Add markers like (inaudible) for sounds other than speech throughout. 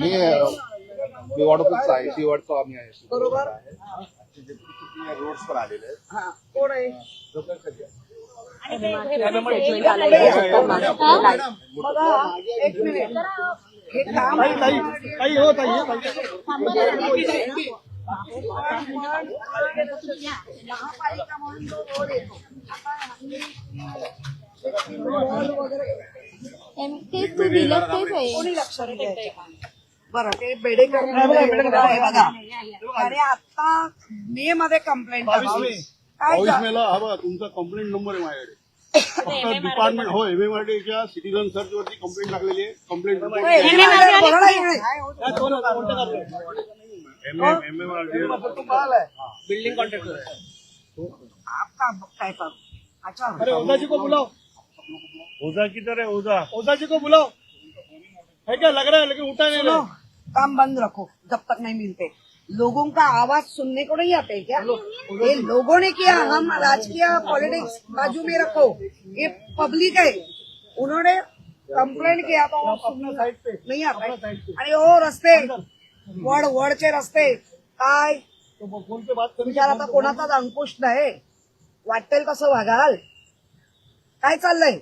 मी मी वॉटरप्रूफचा आहे. सी वॉटचा आम्ही आहे. बरोबर. रोड्स पण आलेले आहेत. हा कोण आहे? मॅडम बघा एक मिनिट. हे काम काही होत महापालिका म्हणून जो रोड येतो. आता हल्ली रोड वगैरे तेच तू दिलं तेच आहे. कोणी लक्ष नाही. द्यायचं बरं ते बेडेकर आहे बघा आणि आता मे मध्ये कंप्लेंट काय बावीस झालं? मेला हा बघा तुमचा कंप्लेंट नंबर आहे माझ्याकडे. (coughs) फक्त डिपार्टमेंट हो एम एम आर टीच्या सिटीजन सर्च वरती कंप्लेंट टाकलेली आहे कंप्लेंट बिल्डिंग कॉन्ट्रॅक्टर आपका काय काम अच्छा अरे को बुलाओ ओझा किधर है ओझा? ओझा जी को बुलाओ। है क्या? लग रहा है लेकिन उठा नहीं सुनो काम बंद रखो जब तक नहीं मिलते। लोगों का आवाज सुनने को नहीं आते क्या? ये लोगों ने किया हम राजकीय पॉलिटिक्स बाजू में रखो। ये पब्लिक है। उन्होंने कंप्लेंट किया तो वो सुनने। नहीं आता है. आणि ओ रस्ते। वड वडचे रस्ते। काय? तो फोन पे बात करें विचार आता कोणाचाच अंकुश नाही. वाटेल कसं वागाल? काय चाललंय?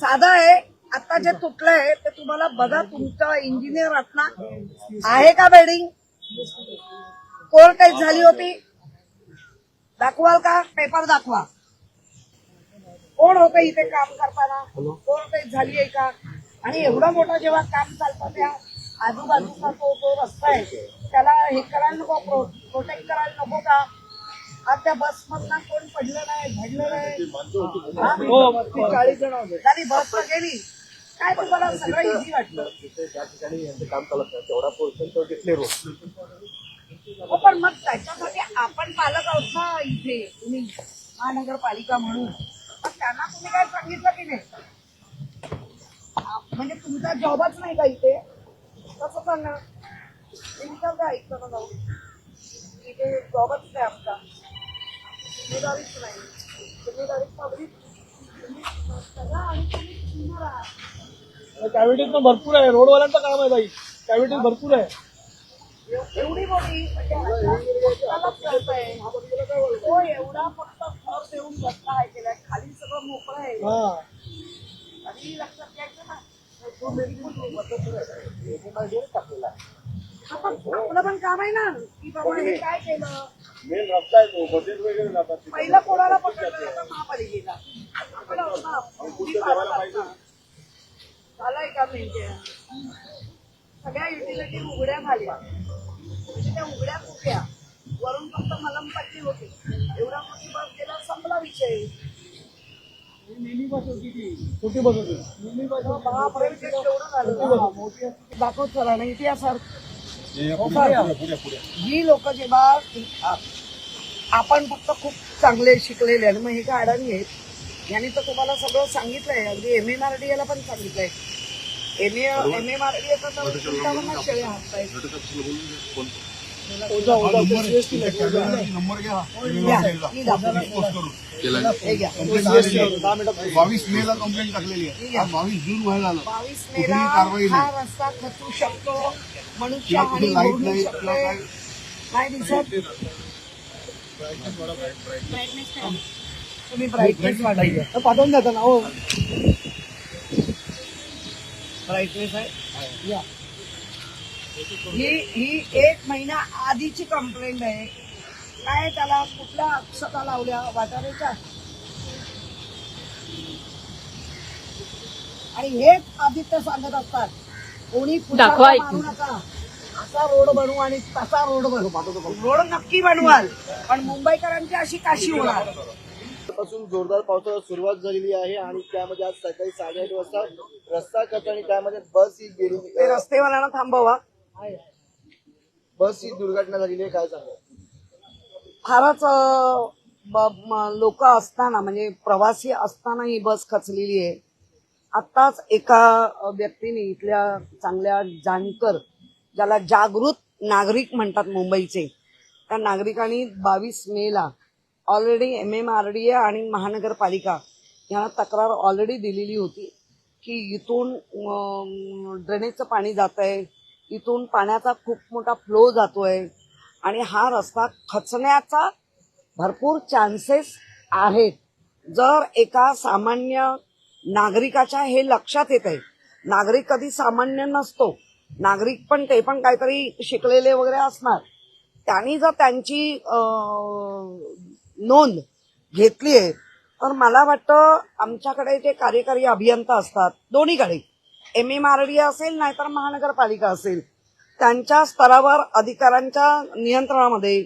साधं आहे. आता जे तुटलंय ते तुम्हाला बघा तुमचा इंजिनियर रत्ना आहे का बेडिंग कोण काही झाली होती. दाखवाल का? पेपर दाखवा. कोण होतं इथे काम करताना? कोण काही झाली आहे का? आणि एवढा मोठा जेव्हा काम चालतं त्या आजूबाजूचा तो जो रस्ता आहे त्याला हे करायला नको प्रोटेक्ट करायला नको का? आज त्या बस मधनं कोण पडलं नाही घडलं नाही. हा? चाळीस जण होते. झाली बस गेली. काय तुम्हाला सगळं इझी वाटलं. त्या ठिकाणी यांचं काम चालत नाही तेवढा पोर्शन तो हो पण मग त्याच्यासाठी आपण पालक आहोत ना इथे. तुम्ही महानगरपालिका म्हणून. मग त्यांना तुम्ही काय सांगितलं की नाही? म्हणजे तुमचा जॉबच नाही का इथे? कसं सांगणार तुमचं काय ऐकतं ना जाऊ? इथे जॉबच नाही आमचा. जिम्मेदारीच नाही जिम्मेदारी सगळं आणि तुम्ही सुंदर आहात. कॅव्हिटीज पण भरपूर आहे. रोडवाल्यांचं काम आहे बाई. कॅव्हिटीज भरपूर आहे. एवढी मोठी म्हणजे एवढा फक्त थर देऊन रस्ता आहे केलाय खाली सगळं मोकळं आहे. हा. आणि लक्षात घ्यायचं ना आपण आपलं पण काम आहे ना. की बाबा हे काय केलं? मेन रस्ता आहे तो बजेट वगैरे जातात पहिलं कोणाला पकडलं आता महापालिकेला. आपण पालक आहोत ना. झालंय का म्हणजे सगळ्या युटिलिटी उघड्या झाल्या. म्हणजे त्या उघड्या कुठल्या? वरून फक्त मलमपट्टी होती. एवढा मोठी बस गेला संपला विषय. नेहमी बस होती ती. छोटी बस होती. नेहमी बस बापरे, ते केवढं झालं. दाखव चला ना इतिहासात. ही लोक जेव्हा आपण फक्त खूप चांगले शिकलेले आणि मग हे काय अडाणी आहेत यांनी तर तुम्हाला सगळं सांगितलंय अगदी एम एम आर डी याला पण सांगितलंय. एम एम आर डी येतं तर शेळे हातताय बावीस मे ला कंप्लेंट टाकलेली आहे. बावीस जून व्हायला आलं. कुठलीही कारवाई हा नाही. किंवा कुठे लाइट नाही. किंवा काय तुम्ही ब्राईटनेस वाढायचं पाठवून द्या ना हो. ब्राईटनेस आहे. या. ही ही एक महिना आधीची कंप्लेंट आहे. काय त्याला कुठल्या अक्षता लावल्या वाटाण्याच्या? आणि हेच आदित्य सांगत असतात. कोणी दाखवा पुढचा मारू नका. असा रोड बनवू आणि तसा रोड बनवू. रोड नक्की बनवाल. पण मुंबईकरांची अशी काशी होणार. आजपासून जोरदार पावसाला सुरुवात झालेली आहे आणि त्यामध्ये आज सकाळी साडेआठ वाजता रस्ता कट आणि त्यामध्ये बस ही गेली. ते रस्तेवाल्यांना थांबवा. बस ही दुर्घटना झालेली आहे काय सांगा फारच लोक असताना म्हणजे प्रवासी असताना ही बस खचलेली आहे. आत्ताच एका व्यक्तीने इथल्या चांगल्या जाणकर ज्याला जागृत नागरिक म्हणतात मुंबईचे त्या नागरिकांनी बावीस मेला already M M R D A आणि महानगरपालिका यांना तक्रार ऑलरेडी दिलेली होती की इथून ड्रेनेजचं पाणी जात आहे इथून पाण्याचा खूप मोठा फ्लो जातोय. आणि हा रस्ता खचण्याचा भरपूर चान्सेस आहेत. जर एका सामान्य नागरिकाच्या हे लक्षात येत आहे नागरिक कधी सामान्य नसतो नागरिक पण ते पण काहीतरी शिकलेले वगैरे असणार. त्यांनी जर त्यांची नोंद घेतली आहे तर मला वाटतं आमच्याकडे जे कार्यकारी अभियंता असतात दोन्हीकडे एम एम आर डी असेल नाहीतर महानगरपालिका असेल त्यांच्या स्तरावर अधिकाऱ्यांच्या नियंत्रणामध्ये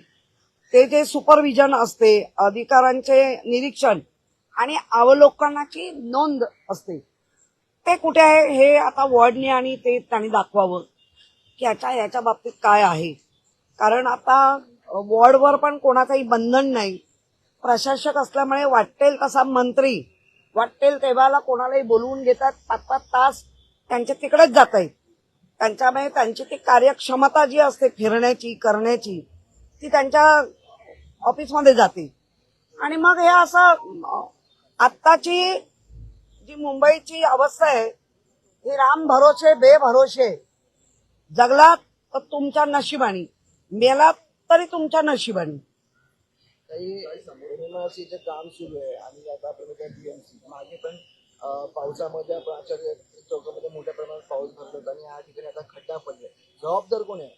ते जे सुपरविजन असते अधिकाऱ्यांचे निरीक्षण आणि अवलोकनाची नोंद असते ते कुठे आहे हे आता वॉर्डने आणि ते त्यांनी दाखवावं. की याच्या याच्या बाबतीत काय आहे? कारण आता वॉर्डवर पण कोणाचंही बंधन नाही. प्रशासक असल्यामुळे वाटेल तसा मंत्री वाटेल तेव्हाला कोणालाही बोलवून घेतात. पाच पाच तास त्यांच्या तिकडेच जात आहेत त्यांच्यामुळे त्यांची ती कार्यक्षमता जी असते फिरण्याची करण्याची ती त्यांच्या ऑफिसमध्ये जाते. आणि मग हे असं आत्ताची जी मुंबईची अवस्था आहे ही राम भरोसे बेभरोसे जगलात तर तुमच्या नशिबानी मेलात तरी तुमच्या नशिबानी. काही काम सुरू आहे आणि आता मागे पण पावसामध्ये प्राचार्य चौकामध्ये मोठ्या प्रमाणात पाऊस भरला होता आणि या ठिकाणी आता खड्डा पडलाय. जबाबदार कोण आहे?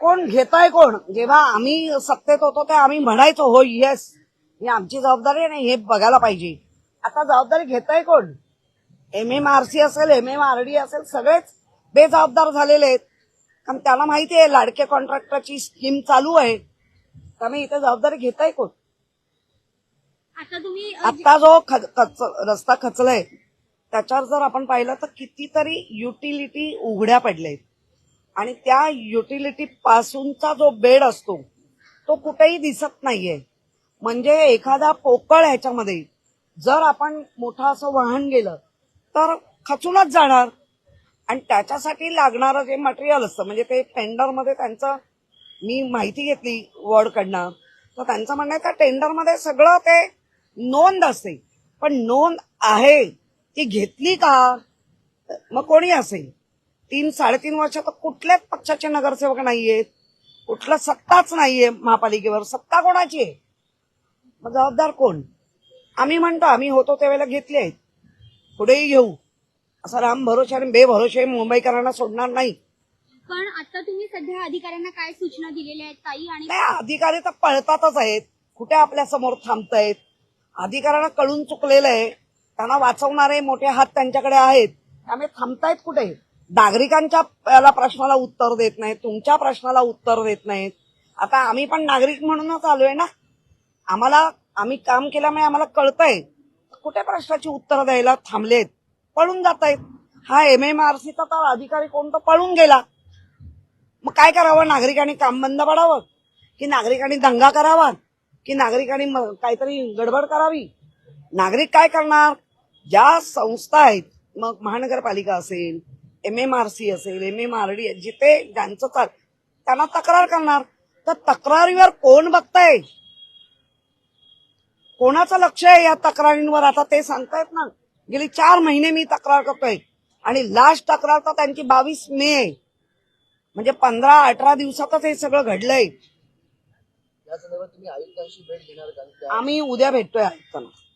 कोण घेताय कोण? जेव्हा आम्ही सत्तेत होतो ते आम्ही म्हणायचो हो येस ही आमची जबाबदारी आहे नाही हे बघायला पाहिजे. आता जबाबदारी घेताय कोण? एम एम आर सी असेल एम एम आर डी असेल सगळेच बेजबाबदार झालेले आहेत. कारण त्याला माहिती आहे लाडके कॉन्ट्रॅक्टरची स्कीम चालू आहे. त्यामुळे इथे जबाबदारी घेताय कोण? आता तुम्ही आता जो ख- खच- रस्ता खचलाय त्याच्यावर जर आपण पाहिलं तर कितीतरी युटिलिटी उघड्या पडल्यात आणि त्या युटिलिटी पासूनचा जो बेड असतो तो कुठेही दिसत नाहीये. म्हणजे एखादा पोकळ ह्याच्यामध्ये जर आपण मोठं असं वाहन गेलं तर खचूनच जाणार. आणि त्याच्यासाठी लागणारं जे मटेरियल असतं म्हणजे ते टेंडरमध्ये त्यांचं मी माहिती घेतली वॉर्डकडनं तर त्यांचं म्हणणं आहे का टेंडरमध्ये सगळं ते नोंद असते पण नोंद आहे. ती घेतली का? मग कोणी असेल? तीन साडेतीन वर्ष तर कुठल्याच पक्षाचे नगरसेवक नाहीयेत. कुठलं सत्ताच नाहीये महापालिकेवर. सत्ता कोणाची आहे? मग जबाबदार कोण? आम्ही म्हणतो आम्ही होतो त्यावेळेला घेतले आहेत. पुढेही घेऊ. असं राम भरोसे आणि बेभरोसे मुंबईकरांना सोडणार नाही. पण आता तुम्ही सध्या अधिकाऱ्यांना काय सूचना दिलेल्या आहेत ताई? आणि नाही अधिकारी तर पळतातच आहेत. कुठे आपल्यासमोर थांबतायत? अधिकाऱ्यांना कळून चुकलेलं आहे. त्यांना वाचवणारे मोठे हात त्यांच्याकडे आहेत. त्यामुळे थांबतायत कुठे? नागरिकांच्या याला प्रश्नाला उत्तर देत नाहीत तुमच्या प्रश्नाला उत्तर देत नाहीत. आता आम्ही पण नागरिक म्हणूनच आलोय ना. आम्हाला आम्ही काम केल्यामुळे आम्हाला कळतंय. कुठे प्रश्नाची उत्तर द्यायला थांबलेत? पळून जात आहेत हा एम एम आर सीचा तर अधिकारी कोणतं पळून गेला. मग काय करावं? नागरिकांनी काम बंद पडावं? की नागरिकांनी दंगा करावा? की नागरिकांनी काहीतरी गडबड करावी? नागरिक काय करणार? ज्या संस्था आहेत मग महानगरपालिका असेल एम एम आर सी असेल एम एम आर डी जिथे ज्यांचं चाल त्यांना तक्रार करणार. तर तक्रारीवर कोण बघताय? कोणाचं लक्ष आहे या तक्रारींवर? आता ते सांगतायत ना गेली चार महिने मी तक्रार करतोय. आणि लास्ट तक्रार तर त्यांची बावीस मे आहे. म्हणजे पंधरा अठरा दिवसातच हे सगळं घडलंय. आम्ही उद्या भेटतोय आयुक्तांना.